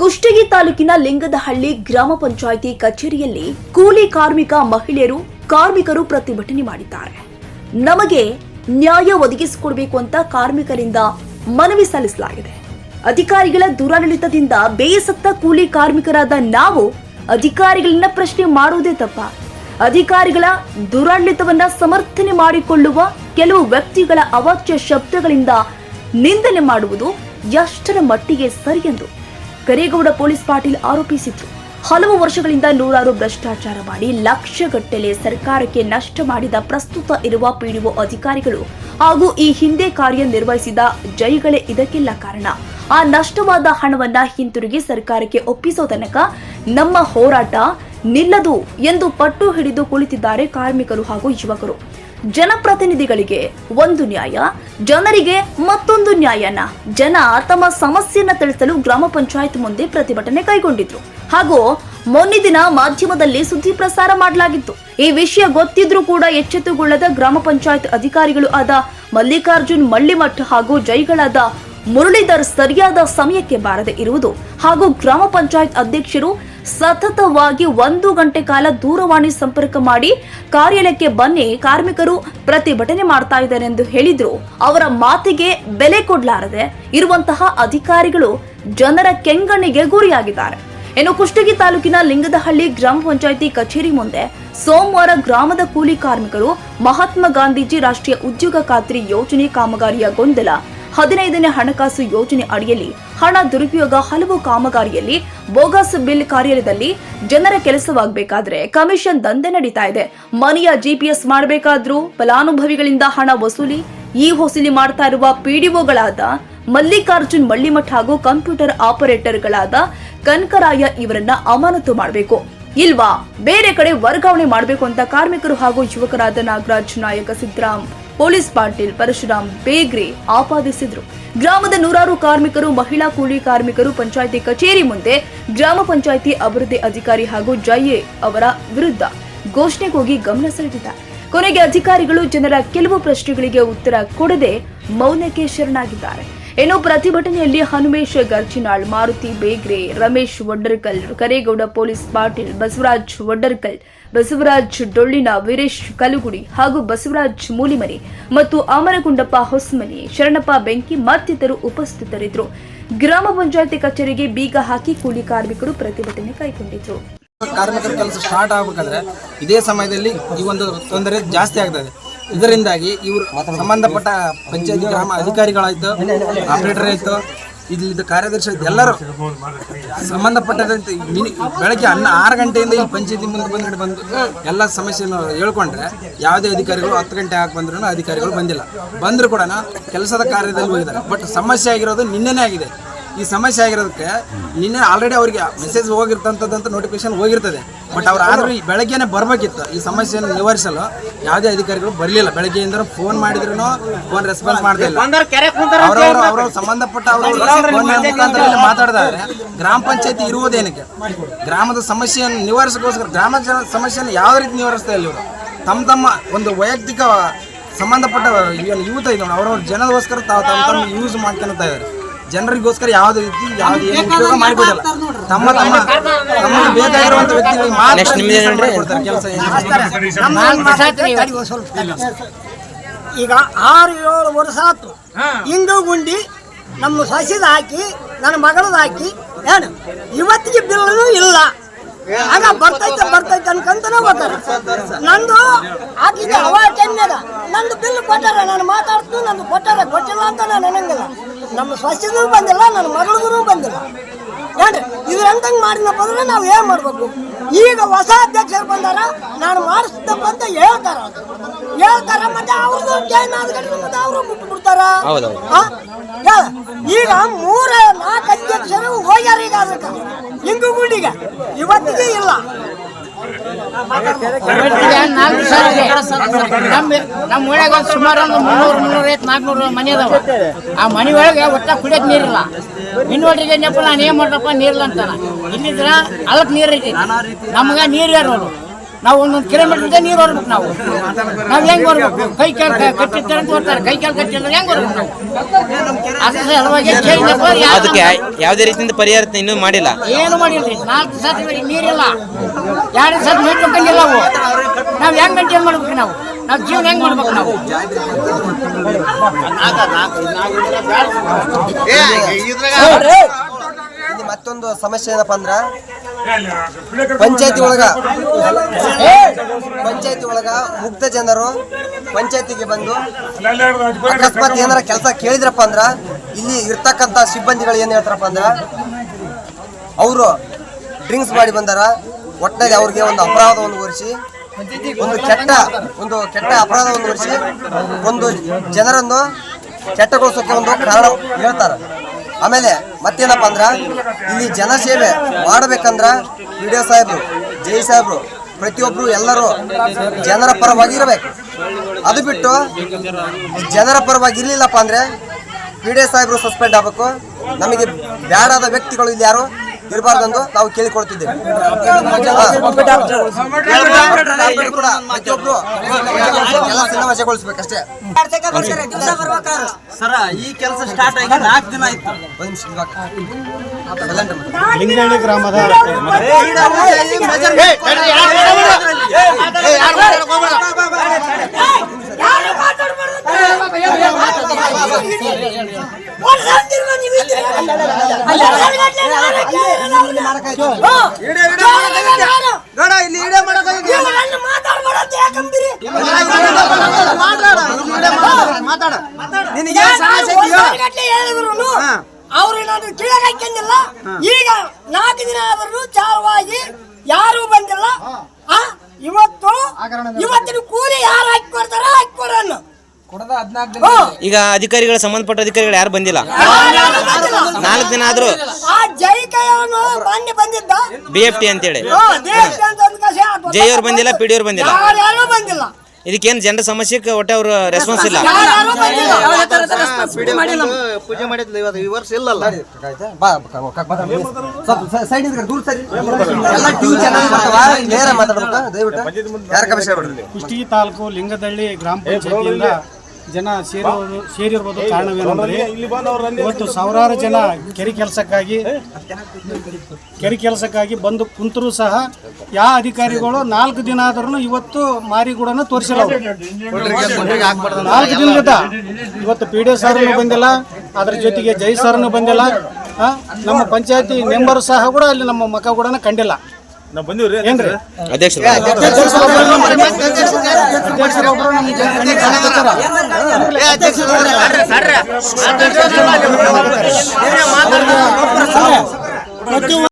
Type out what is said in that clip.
ಕುಷ್ಟಗಿ ತಾಲೂಕಿನ ಲಿಂಗದಹಳ್ಳಿ ಗ್ರಾಮ ಪಂಚಾಯಿತಿ ಕಚೇರಿಯಲ್ಲಿ ಕೂಲಿ ಕಾರ್ಮಿಕ ಮಹಿಳೆಯರು ಕಾರ್ಮಿಕರು ಪ್ರತಿಭಟನೆ ಮಾಡಿದ್ದಾರೆ. ನಮಗೆ ನ್ಯಾಯ ಒದಗಿಸಿಕೊಡಬೇಕು ಅಂತ ಕಾರ್ಮಿಕರಿಂದ ಮನವಿ ಸಲ್ಲಿಸಲಾಗಿದೆ. ಅಧಿಕಾರಿಗಳ ದುರಾಡಳಿತದಿಂದ ಬೇಯಸತ್ತ ಕೂಲಿ ಕಾರ್ಮಿಕರಾದ ನಾವು ಅಧಿಕಾರಿಗಳನ್ನ ಪ್ರಶ್ನೆ ಮಾಡುವುದೇ ತಪ್ಪ. ಅಧಿಕಾರಿಗಳ ದುರಾಡಳಿತವನ್ನ ಸಮರ್ಥನೆ ಮಾಡಿಕೊಳ್ಳುವ ಕೆಲವು ವ್ಯಕ್ತಿಗಳ ಅವಾಚ್ಯ ಶಬ್ದಗಳಿಂದ ನಿಂದನೆ ಮಾಡುವುದು ಎಷ್ಟರ ಮಟ್ಟಿಗೆ ಸರಿ ಎಂದು ಕರೇಗೌಡ ಪೊಲೀಸ್ ಪಾಟೀಲ್ ಆರೋಪಿಸಿದ್ರು. ಹಲವು ವರ್ಷಗಳಿಂದ ನೂರಾರು ಭ್ರಷ್ಟಾಚಾರ ಮಾಡಿ ಲಕ್ಷಗಟ್ಟಲೆ ಸರ್ಕಾರಕ್ಕೆ ನಷ್ಟ ಮಾಡಿದ ಪ್ರಸ್ತುತ ಇರುವ ಪಿಡಿಒ ಅಧಿಕಾರಿಗಳು ಹಾಗೂ ಈ ಹಿಂದೆ ಕಾರ್ಯನಿರ್ವಹಿಸಿದ ಜೈಗಳೇ ಇದಕ್ಕೆಲ್ಲ ಕಾರಣ. ಆ ನಷ್ಟವಾದ ಹಣವನ್ನ ಹಿಂತಿರುಗಿ ಸರ್ಕಾರಕ್ಕೆ ಒಪ್ಪಿಸೋ ತನಕ ನಮ್ಮ ಹೋರಾಟ ನಿಲ್ಲದು ಎಂದು ಪಟ್ಟು ಹಿಡಿದು ಕುಳಿತಿದ್ದಾರೆ ಕಾರ್ಮಿಕರು ಹಾಗೂ ಯುವಕರು. ಜನಪ್ರತಿನಿಧಿಗಳಿಗೆ ಒಂದು ನ್ಯಾಯ, ಜನರಿಗೆ ಮತ್ತೊಂದು ನ್ಯಾಯನ. ಜನ ತಮ್ಮ ಸಮಸ್ಯೆಯನ್ನ ತಿಳಿಸಲು ಗ್ರಾಮ ಪಂಚಾಯತ್ ಮುಂದೆ ಪ್ರತಿಭಟನೆ ಕೈಗೊಂಡಿದ್ರು. ಹಾಗೂ ಮೊನ್ನೆ ದಿನ ಮಾಧ್ಯಮದಲ್ಲಿ ಸುದ್ದಿ ಪ್ರಸಾರ ಮಾಡಲಾಗಿತ್ತು. ಈ ವಿಷಯ ಗೊತ್ತಿದ್ರೂ ಕೂಡ ಎಚ್ಚೆತ್ತುಗೊಳ್ಳದ ಗ್ರಾಮ ಪಂಚಾಯತ್ ಅಧಿಕಾರಿಗಳು ಆದ ಮಲ್ಲಿಕಾರ್ಜುನ್ ಮಳ್ಳಿಮಠ್ ಹಾಗೂ ಜೈಗಳಾದ ಮುರಳೀಧರ್ ಸರಿಯಾದ ಸಮಯಕ್ಕೆ ಬಾರದೆ ಇರುವುದು ಹಾಗೂ ಗ್ರಾಮ ಪಂಚಾಯತ್ ಅಧ್ಯಕ್ಷರು ಸತತವಾಗಿ ಒಂದು ಗಂಟೆ ಕಾಲ ದೂರವಾಣಿ ಸಂಪರ್ಕ ಮಾಡಿ ಕಾರ್ಯಾಲಯಕ್ಕೆ ಬನ್ನಿ. ಕಾರ್ಮಿಕರು ಪ್ರತಿಭಟನೆ ಮಾಡ್ತಾ ಇದ್ದಾರೆ ಎಂದು ಹೇಳಿದ್ರು. ಅವರ ಮಾತಿಗೆ ಬೆಲೆ ಕೊಡಲಾರದೆ ಇರುವಂತಹ ಅಧಿಕಾರಿಗಳು ಜನರ ಕೆಂಗಣ್ಣಿಗೆ ಗುರಿಯಾಗಿದ್ದಾರೆ. ಇನ್ನು ಕುಷ್ಟಗಿ ತಾಲೂಕಿನ ಲಿಂಗದಹಳ್ಳಿ ಗ್ರಾಮ ಪಂಚಾಯಿತಿ ಕಚೇರಿ ಮುಂದೆ ಸೋಮವಾರ ಗ್ರಾಮದ ಕೂಲಿ ಕಾರ್ಮಿಕರು ಮಹಾತ್ಮ ಗಾಂಧೀಜಿ ರಾಷ್ಟ್ರೀಯ ಉದ್ಯೋಗ ಖಾತ್ರಿ ಯೋಜನೆ ಕಾಮಗಾರಿಯ ಗೊಂದಲ ಹದಿನೈದನೇ ಹಣಕಾಸು ಯೋಜನೆ ಅಡಿಯಲ್ಲಿ ಹಣ ದುರುಪಯೋಗ ಹಲವು ಕಾಮಗಾರಿಯಲ್ಲಿ ಬೋಗಸ್ ಬಿಲ್ ಕಾರ್ಯಾಲಯದಲ್ಲಿ ಜನರ ಕೆಲಸವಾಗಬೇಕಾದ್ರೆ ಕಮಿಷನ್ ದಂಧೆ ನಡೀತಾ ಇದೆ. ಮನೆಯ ಜಿಪಿಎಸ್ ಮಾಡಬೇಕಾದ್ರೂ ಫಲಾನುಭವಿಗಳಿಂದ ಹಣ ವಸೂಲಿ, ಈ ವಸೂಲಿ ಮಾಡ್ತಾ ಇರುವ ಪಿಡಿಒಗಳಾದ ಮಲ್ಲಿಕಾರ್ಜುನ್ ಮಳ್ಳಿಮಠ್ ಹಾಗೂ ಕಂಪ್ಯೂಟರ್ ಆಪರೇಟರ್ಗಳಾದ ಕನಕರಾಯ ಇವರನ್ನ ಅಮಾನತು ಮಾಡಬೇಕು. ಇಲ್ವಾ? ಬೇರೆ ಕಡೆ ವರ್ಗಾವಣೆ ಮಾಡಬೇಕು ಅಂತ ಕಾರ್ಮಿಕರು ಹಾಗೂ ಯುವಕರಾದ ನಾಗರಾಜ್ ನಾಯಕ ಸಿದ್ದರಾಮ್. ಪೊಲೀಸ್ ಪಾಟೀಲ್ ಪರಶುರಾಮ್ ಬೇಗ್ರೆ ಆಪಾದಿಸಿದ್ರು. ಗ್ರಾಮದ ನೂರಾರು ಕಾರ್ಮಿಕರು, ಮಹಿಳಾ ಕೂಲಿ ಕಾರ್ಮಿಕರು, ಪಂಚಾಯಿತಿ ಕಚೇರಿ ಮುಂದೆ ಗ್ರಾಮ ಪಂಚಾಯಿತಿ ಅಭಿವೃದ್ಧಿ ಅಧಿಕಾರಿ ಹಾಗೂ ಜಯ್ಯೆ ಅವರ ವಿರುದ್ಧ ಘೋಷಣೆಗೋಗಿ ಗಮನ ಸೆಳೆದಿದ್ದಾರೆ. ಕೊನೆಗೆ ಅಧಿಕಾರಿಗಳು ಜನರ ಕೆಲವು ಪ್ರಶ್ನೆಗಳಿಗೆ ಉತ್ತರ ಕೊಡದೆ ಮೌನಕ್ಕೆ ಶರಣಾಗಿದ್ದಾರೆ. ಇನ್ನು ಪ್ರತಿಭಟನೆಯಲ್ಲಿ ಹನುಮೇಶ್ ಗರ್ಜಿನಾಳ್, ಮಾರುತಿ ಬೇಗ್ರೆ, ರಮೇಶ್ ವಡ್ಡರ್ಕಲ್, ಕರೇಗೌಡ ಪೊಲೀಸ್ ಪಾಟೀಲ್, ಬಸವರಾಜ್ ವಡ್ಡರ್ಕಲ್, ಬಸವರಾಜ್ ಡೊಳ್ಳಿನ ವೀರೇಶ್ ಕಲುಗುಡಿ ಹಾಗೂ ಬಸವರಾಜ್ ಮೂಲಿಮನೆ ಮತ್ತು ಅಮರಗುಂಡಪ್ಪ ಹೊಸಮನೆ, ಶರಣಪ್ಪ ಬೆಂಕಿ ಮತ್ತಿತರು ಉಪಸ್ಥಿತರಿದ್ದರು. ಗ್ರಾಮ ಪಂಚಾಯತಿ ಕಚೇರಿಗೆ ಬೀಗ ಹಾಕಿ ಕೂಲಿ ಕಾರ್ಮಿಕರು ಪ್ರತಿಭಟನೆ ಕೈಗೊಂಡಿದ್ರು. ಕಾರ್ಮಿಕರ ಕೆಲಸ ಸ್ಟಾರ್ಟ್ ಆಗಬೇಕಾದ್ರೆ ಇದೇ ಸಮಯದಲ್ಲಿ ಈ ಒಂದು ತೊಂದರೆ ಜಾಸ್ತಿ ಆಗ್ತದೆ ಇದರಿಂದಾಗಿ ಇವರು ಸಂಬಂಧಪಟ್ಟ ಪಂಚಾಯತಿ ಗ್ರಾಮ ಅಧಿಕಾರಿಗಳಾಯ್ತು ಆಪರೇಟರ್ ಆಯ್ತು ಇಲ್ಲಿ ಕಾರ್ಯದರ್ಶಿ ಎಲ್ಲರೂ ಸಂಬಂಧಪಟ್ಟದಂತೆ ಬೆಳಗ್ಗೆ ಹನ್ನ ಆರು ಗಂಟೆಯಿಂದ ಇಲ್ಲಿ ಪಂಚಾಯತಿ ಮುಂದೆ ಬಂದ್ಬಿಟ್ಟು ಬಂದು ಎಲ್ಲ ಸಮಸ್ಯೆಯನ್ನು ಹೇಳ್ಕೊಂಡ್ರೆ ಯಾವುದೇ ಅಧಿಕಾರಿಗಳು ಹತ್ತು ಗಂಟೆ ಆಗಿ ಬಂದ್ರೂ ಅಧಿಕಾರಿಗಳು ಬಂದಿಲ್ಲ. ಬಂದರೂ ಕೂಡ ಕೆಲಸದ ಕಾರ್ಯದಲ್ಲಿ ಹೋಗಿದ್ದಾರೆ. ಬಟ್ ಸಮಸ್ಯೆ ಆಗಿರೋದು ನಿನ್ನೆನೇ ಆಗಿದೆ. ಈ ಸಮಸ್ಯೆ ಆಗಿರೋದಕ್ಕೆ ನಿನ್ನೆ ಆಲ್ರೆಡಿ ಅವ್ರಿಗೆ ಮೆಸೇಜ್ ಹೋಗಿರ್ತಂಥದ್ದಂತ ನೋಟಿಫಿಕೇಶನ್ ಹೋಗಿರ್ತದೆ. ಬಟ್ ಅವ್ರು ಆದರೂ ಈ ಬೆಳಗ್ಗೆನೆ ಬರಬೇಕಿತ್ತು. ಈ ಸಮಸ್ಯೆಯನ್ನು ನಿವಾರಿಸಲು ಯಾವುದೇ ಅಧಿಕಾರಿಗಳು ಬರಲಿಲ್ಲ. ಬೆಳಗ್ಗೆಯಿಂದ ಫೋನ್ ಮಾಡಿದ್ರು ಫೋನ್ ರೆಸ್ಪಾನ್ಸ್ ಮಾಡ್ತಾ ಇಲ್ಲ. ಅವರವರು ಅವರ ಸಂಬಂಧಪಟ್ಟ ಅವರು ಮುಖಾಂತರ ಮಾತಾಡಿದಾರೆ ಗ್ರಾಮ ಪಂಚಾಯತಿ ಇರುವುದೇನಕ್ಕೆ? ಗ್ರಾಮದ ಸಮಸ್ಯೆಯನ್ನು ನಿವಾರಿಸೋಕ್ಕೋಸ್ಕರ ಗ್ರಾಮ ಜನ ಸಮಸ್ಯೆಯನ್ನು ಯಾವ ರೀತಿ ನಿವಾರಿಸ್ತಾ ಇಲ್ಲ ಇವರು? ತಮ್ಮ ತಮ್ಮ ಒಂದು ವೈಯಕ್ತಿಕ ಸಂಬಂಧಪಟ್ಟ ಯೂತ್ ಇದೆ ಅವರವ್ರ ಜನಗೋಸ್ಕರ ತಾವು ತಮ್ಮ ತಮ್ಮ ಯೂಸ್ ಮಾಡ್ಕೊಳ್ತಾ ಇದ್ದಾರೆ. ಜನರಿಗೋಸ್ಕರ ಯಾವ್ದು ರೀತಿ ಯಾವುದೇ ಏನು ಉಪಯೋಗ ಮಾಡಿಕೊಡಲ್ಲ ತಮ್ಮ ತಮ್ಮ ತಮ್ಮ ಬೇಕಾಗಿರುವಂತ ವ್ಯಕ್ತಿಗಳಿಗೆ ಮಾತ್ರ ಕೆಲಸ ಈಗ ಆರು ಏಳು ವರ್ಷ ಆತು. ಇಂದು ಗುಂಡಿ ನಮ್ಮ ಸಸಿದ ಹಾಕಿ ನನ್ನ ಮಗಳದ ಹಾಕಿ ಏನು? ಇವತ್ತಿಗೆ ಬಿಲ್ಲೂ ಇಲ್ಲ. ಆಗ ಬರ್ತೈತೆ ಬರ್ತೈತೆ ಅನ್ಕಂತಾನೆ ಬರ್ತಾರೆ ನಂದು ಹಾಕಿದ್ದೆ ಅವಾಗ ಟೈಮ್ನಾಗ ನಂದು ಬಿಲ್ ಕೊಟ್ಟಾರ ನಾನು ಮಾತಾಡ್ತು ನಂದು ಕೊಟ್ಟಾರ ಕೊಟ್ಟಿಲ್ಲ ಅಂತ ನಾನು ಅನ್ನಂಗಿಲ್ಲ. ನಮ್ಮ ಸಸ್ಯದೂ ಬಂದಿಲ್ಲ ನನ್ನ ಮಗಳಿಗೂ ಬಂದಿಲ್ಲ. ಏನ್ರಿ ಇದ್ರಂತಂಗೆ ಮಾಡಿದಪ್ಪ ಅಂದ್ರೆ ನಾವು ಏನು ಮಾಡಬೇಕು? ಈಗ ಹೊಸ ಅಧ್ಯಕ್ಷರು ಬಂದಾರ ನಾನು ಮಾಡಿಸ್ತಪ್ಪ ಅಂತ ಹೇಳ್ತಾರ. ಹೇಳ್ತಾರ ಮತ್ತೆ ಅವ್ರದ್ದು ಜೈನ್ ಆದ ಕಡೆ ಮತ್ತೆ ಅವರು ಬಿಟ್ಟು ಬಿಡ್ತಾರ. ಈಗ ಮೂರ ನಾಲ್ಕು ಅಧ್ಯಕ್ಷರು ಹೋಗ್ಯಾರ ಈಗ ಅದಕ್ಕೆ. ಹಿಂಗು ಗುಂಡಿಗೆ. ಇವತ್ತಿಗೆ ಇಲ್ಲ. ನಮ್ಮ ನಮ್ಮ ಊರಾಗ ಒಂದ್ ಸುಮಾರು ಒಂದು ಮುನ್ನೂರು ಮುನ್ನೂರೈವತ್ತು ನಾಲ್ಕುನೂರು ಮನೆ ಅದಾವ ಆ ಮನೆ ಒಳಗೆ ಒಟ್ಟ ಕುಡಿಯಕ್ ನೀರಿಲ್ಲ ಇನ್ನೊಟ್ರಿಗೆ ನೆಪ್ಪ ನಾನು ಏನ್ ಮಾಡ್ರಪ್ಪ ನೀರಿಲ್ಲ ಅಂತಾನ ಇಲ್ಲಿದ್ರ ಅಲ್ಲಕ್ ನೀರ್ ಐತಿ ನಮ್ಗ ನೀರ್ ಯಾರು ನಾವು ಒಂದೊಂದು ಕಿಲೋಮೀಟರ್ ನೀರು ಹೊರ್ಬೇಕು ನಾವು. ನಾವು ಹೆಂಗ್ ಬರ್ಬೇಕು ಕೈ ಕಾಲು ಕಟ್ಟಿರ್ತಾರೆ ಅಂತ ಬರ್ತಾರೆ ಕೈ ಕಾಲು ಕಟ್ಟಿಲ್ಲ ಹೆಂಗ್ ಬರ್ಬೇಕು ನಾವು? ಅದ್ರ ಸಲುವಾಗಿ ಕೇಳಿದಪ್ಪ ಅದಕ್ಕೆ ಯಾವುದೇ ರೀತಿಯಿಂದ ಪರಿಹಾರ ಇನ್ನೂ ಮಾಡಿಲ್ಲ. ಏನು ಮಾಡಿಲ್ಲ ನಾಲ್ಕು ಸತಿ ಬರೀ ನೀರಿಲ್ಲ. ಎರಡು ಸತಿ ನೀರು ತಗೊಂಡಿಲ್ಲ ನಾವು ನಾವು ಹೆಂಗ್ ಮೇಂಟೈನ್ ಮಾಡ್ಬೇಕು ನಾವು? ನಾವು ಜೀವನ ಹೆಂಗ್ ಮಾಡ್ಬೇಕು ನಾವು? ಇಲ್ಲಿ ಮತ್ತೊಂದು ಸಮಸ್ಯೆ ಏನಪ್ಪ ಅಂದ್ರ ಪಂಚಾಯತಿ ಒಳಗ. ಪಂಚಾಯತಿ ಒಳಗ ಮುಕ್ತ ಜನರು ಪಂಚಾಯತಿಗೆ ಬಂದು ಅಕಸ್ಮಾತ್ ಏನಾರ ಕೆಲಸ ಕೇಳಿದ್ರಪ್ಪ ಅಂದ್ರ ಇಲ್ಲಿ ಇರ್ತಕ್ಕಂತ ಸಿಬ್ಬಂದಿಗಳು ಏನ್ ಹೇಳ್ತಾರಪ್ಪ ಅಂದ್ರ ಅವರು ಡ್ರಿಂಕ್ಸ್ ಮಾಡಿ ಬಂದಾರ. ಒಟ್ಟಿನಲ್ಲಿ ಅವ್ರಿಗೆ ಒಂದು ಅಪರಾಧವನ್ನು ಹೊರಿಸಿ ಒಂದು ಕೆಟ್ಟ ಒಂದು ಕೆಟ್ಟ ಅಪರಾಧವನ್ನು ಹೊರಿಸಿ ಒಂದು ಜನರನ್ನು ಕೆಟ್ಟಗೊಳಿಸೋಕೆ ಒಂದು ಕಾರಣ ಹೇಳ್ತಾರ. ಆಮೇಲೆ ಮತ್ತೇನಪ್ಪ ಅಂದ್ರೆ, ಇಲ್ಲಿ ಜನಸೇವೆ ಮಾಡಬೇಕಂದ್ರ ವಿಡಿಯೋ ಸಾಹೇಬ್ರು, ಜೈ ಸಾಹೇಬ್ರು, ಪ್ರತಿಯೊಬ್ರು ಎಲ್ಲರೂ ಜನರ ಪರವಾಗಿ ಇರಬೇಕು ಅದು ಬಿಟ್ಟು ಜನರ ಪರವಾಗಿ ಇರ್ಲಿಲ್ಲಪ್ಪ ಅಂದ್ರೆ ಎ ಸಾಹೇಬ್ರು ಸಸ್ಪೆಂಡ್ ಆಗಬೇಕು. ನಮಗೆ ಬ್ಯಾಡಾದ ವ್ಯಕ್ತಿಗಳು ಇಲ್ಲಿ ಯಾರು? ಇರಬಾರ್ದಂದು ನಾವು ಕೇಳಿಕೊಳ್ತಿದ್ದೇವೆ ಕೂಡ ಪ್ರತಿಯೊಬ್ರು ಕೆಲಸ ವಶಗೊಳಿಸ್ಬೇಕಷ್ಟೇ ಸರ ಈ ಕೆಲಸ ಸ್ಟಾರ್ಟ್ ಆಗಿ ನಾಲ್ಕು ದಿನ ಆಯ್ತು ಒಂದು ನಿಮಿಷ ಎಲ್ಲಂದ್ರೆ ಮತ್ತೆ. ಲಿಂಗನಹಳ್ಳಿ ಗ್ರಾಮದ ಅವ್ರೇನಾದ್ರು ಕಿಳಗ್ ಹಾಕ್ಯಂದಿಲ್ಲ ಈಗ ನಾಲ್ಕು ದಿನ ಆದ್ರೂ ಚಾರವಾಗಿ ಯಾರು ಬಂದಿಲ್ಲ ಇವತ್ತು ಇವತ್ತಿನ ಕೂಲಿ ಯಾರು ಹಾಕಿ ಕೊಡ್ತಾರ ಹಾಕಿ ಕೊಡೋಣ ಈಗ ಅಧಿಕಾರಿಗಳ ಸಂಬಂಧಪಟ್ಟ ಅಧಿಕಾರಿಗಳು ಯಾರು ಬಂದಿಲ್ಲ? ನಾಲ್ಕು ದಿನ ಆದ್ರೂ. ಬಿ ಎಫ್ ಟಿ ಅಂತೇಳಿ. ಜೈ ಅವ್ರು ಬಂದಿಲ್ಲ ಪಿ ಡಿ ಅವ್ರು ಬಂದಿಲ್ಲ. ಇದಕ್ಕೇನು ಜನರ ಸಮಸ್ಯೆಗೆ ಒಟ್ಟೆ ಅವರು ರೆಸ್ಪಾನ್ಸ್ ಇಲ್ಲ. ಪೂಜೆ ಮಾಡಿದ್ಲು ಇವತ್ತು ಈ ವರ್ಷ ಇಲ್ಲಲ್ಲ. ಬಾ, ಬಾ, ಬಾ, ಬಾ, ಸೈಡ್ ಇದ್ರೆ ದೂರ ಸರಿ. ಎಲ್ಲ ಟಿವಿ ಚಾನಲ್ ಬರ್ತಾವ ನೇರ ಮಾತಾಡ್ಬೇಕು ದಯವಿಟ್ಟು. ಯಾರ ಕಮಿಷನ್ ಬಿಡ್ರಿ ಕುಷ್ಟಗಿ ತಾಲೂಕು ಲಿಂಗದಳ್ಳಿ ಗ್ರಾಮ ಪಂಚಾಯತಿಯಿಂದ ಜನ ಸೇರಿರೋದು ಸೇರಿರುವುದು ಕಾರಣವೇನೆಂದರೆ ಇವತ್ತು ಸಾವಿರಾರು ಜನ ಕೆರೆ ಕೆಲಸಕ್ಕಾಗಿ ಕೆರೆ ಕೆಲಸಕ್ಕಾಗಿ ಬಂದು ಕುಂತರೂ ಸಹ ಯಾವ ಅಧಿಕಾರಿಗಳು ನಾಲ್ಕು ದಿನ ಆದ್ರೂ ಇವತ್ತು ಮಾರಿಗೂಡನ ತೋರಿಸಿಲ್ಲ ನಾಲ್ಕು ದಿನದ ಇವತ್ತು ಪಿ ಡಿ ಸರ್ನು ಬಂದಿಲ್ಲ ಅದ್ರ ಜೊತೆಗೆ ಜೈ ಸರ್ನು ಬಂದಿಲ್ಲ ನಮ್ಮ ಪಂಚಾಯತಿ ಮೆಂಬರ್ ಸಹ ಕೂಡ ಅಲ್ಲಿ ನಮ್ಮ ಮಕ್ಕ ಕೂಡ ಕಂಡಿಲ್ಲ. ಏನ್ರಿ ಅಧ್ಯಕ್ಷರು ಅಧ್ಯಕ್ಷರೊಬ್ರು